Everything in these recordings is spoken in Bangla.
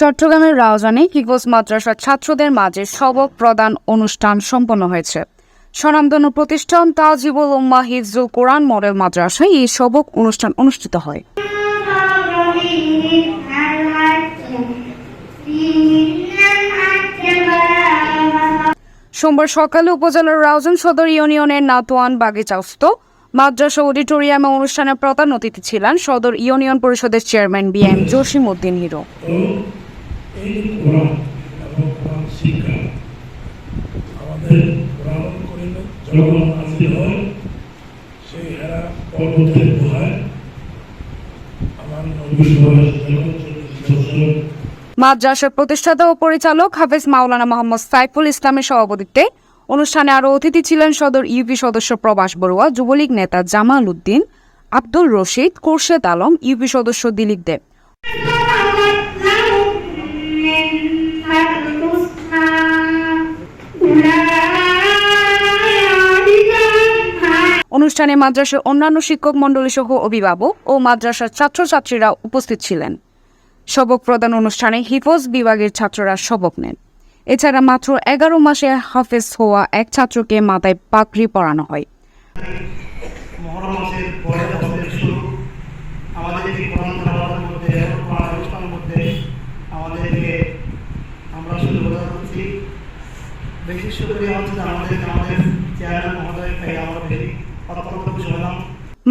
চট্টগ্রামের রাউজানে হিগোস মাদ্রাসার ছাত্রদের মাঝে সবক প্রদান অনুষ্ঠান সম্পন্ন হয়েছে। স্বনামধন্য প্রতিষ্ঠান তাজিবুল উম্মা হিজুল কোরআন মডেল মাদ্রাসায় এই সবক অনুষ্ঠান অনুষ্ঠিত হয়। সোমবার সকালে উপজেলার রাউজান সদর ইউনিয়নের নাতোয়ান বাগিচাস্ত মাদ্রাসা অডিটোরিয়ামে অনুষ্ঠানে প্রধান অতিথি ছিলেন সদর ইউনিয়ন পরিষদের chairman B M Jasim Uddin Hero. মাদ্রাসার প্রতিষ্ঠাতা ও পরিচালক হাফেজ মাওলানা মোহাম্মদ সাইফুল ইসলামের সভাপতিত্বে অনুষ্ঠানে আরও অতিথি ছিলেন সদর ইউপি সদস্য প্রবাস বড়ুয়া, যুবলীগ নেতা জামাল উদ্দিন, আব্দুল রশিদ কোরশেদ আলম, ইউপি সদস্য দিলীপ দেব। অনুষ্ঠানে মাদ্রাসার অন্যান্য শিক্ষক মণ্ডলী সহ অভিভাবক ও মাদ্রাসার ছাত্রছাত্রীরা উপস্থিত ছিলেন। সবক প্রদান অনুষ্ঠানে হিফজ বিভাগের ছাত্ররা সবক নেন। এছাড়া মাত্র এগারো মাসে হাফেজ হওয়া এক ছাত্রকে মাথায় পাগড়ি পরানো হয়। আমাদের আমাদের চেয়ারম্যান মহোদয়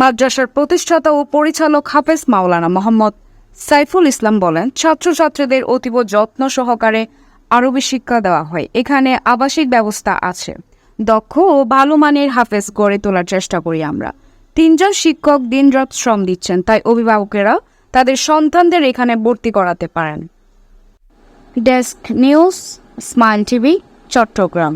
মাদ্রাসার প্রতিষ্ঠাতা ও পরিচালক হাফেজ মাওলানা মোহাম্মদ সাইফুল ইসলাম বলেন, ছাত্রছাত্রীদের অতীব যত্ন সহকারে আরবি শিক্ষা দেওয়া হয়। এখানে আবাসিক ব্যবস্থা আছে। দক্ষ ও ভালো মানের হাফেজ গড়ে তোলার চেষ্টা করি আমরা। তিনজন শিক্ষক দিনরাত শ্রম দিচ্ছেন, তাই অভিভাবকেরা তাদের সন্তানদের এখানে ভর্তি করাতে পারেন। Desk news, Smile TV, Chittagong.